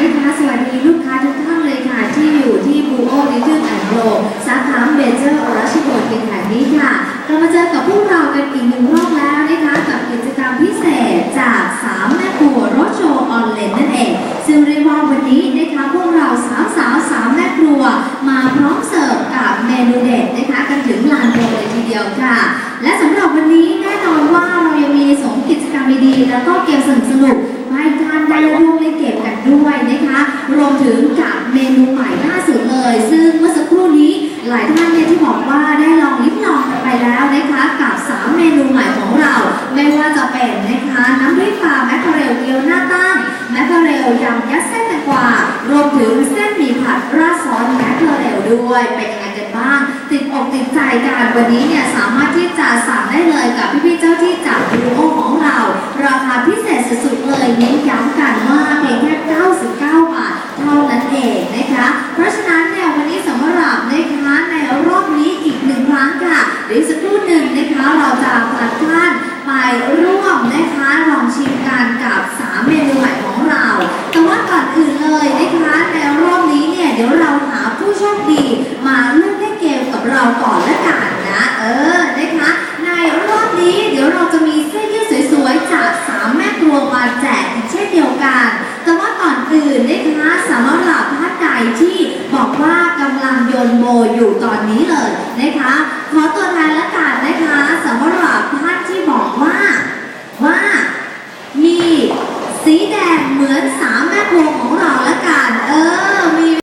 นะคะสวัสดีลูกค้าทุกท่านเลยค่ะ ที่อยู่ที่บูโอลิทึแอน์โรสาขาเมเจอร์รัชโดดเป็นแห่งนี้ค่ะเรามาเจอกับพวกเรากันอีกหนึ่งรอบแล้วนะคะกับกิจกรรมพิเศษจากสามแม่ครัวรถโชว์ออนไลน์นั่นเอง ซึ่งเรียกว่าวันนี้นะคะพวกเราสาวสาวสามแม่ครัว มาพร้อมเสิร์ฟกับเมนูเด็ดนะคะกันถึงลานโปรเลยทีเดียวค่ะ และสำหรับวันนี้แน่นอนว่าเรายังมีสองกิจกรรมดีๆแล้วก็เกมสนุกสนุกๆให้ท่านได้ร่วมเล่นเกมกันด้วย ซึ่งเมื่อสักครู่นี้หลายท่านเนี่ยที่บอกว่าได้ลองลิ้มลองกันไปแล้วนะคะกับสามเมนูใหม่ของเรา ไม่ว่าจะเป็นนะคะน้ำพริกปลาแมคเคอเรลเกี๊ยวหน้าตั้งแมคเคอเรลยำยัดเส้นแตงกวารวมถึงเส้นหมี่ผัดราดซอสแมคเคอเรลด้วยเป็นยังไงกันบ้าง ติดอกติดใจกันวันนี้เนี่ยสามารถที่จะสั่งได้เลยกับพี่ๆเจ้าที่จากดูโอของเรา ราคาพิเศษสุดๆเลยเน้นย้ำกันว่าเพียงแค่ 99 จะพาท่านไปร่วมนะคะลองชิมกันกับ 3 เมนูใหม่ของเรา แต่ว่าก่อนอื่นเลยนะคะในรอบนี้เนี่ยเดี๋ยวเราหาผู้โชคดีมาเล่นเล่นเกมกับเราก่อนละกันนะเออนะคะในรอบนี้เดี๋ยวเราจะมีเสื้อยืดสวยๆจากสามแม่ครัวมาแจกอีกเช่นเดียวกัน แต่ว่าก่อนอื่นนะคะสำหรับท่านใดที่บอกว่ากำลังโยนโบอยู่ตอนนี้เลยนะคะขอตัวแทนละ มือนสามแม่โคของเราแล้วกัน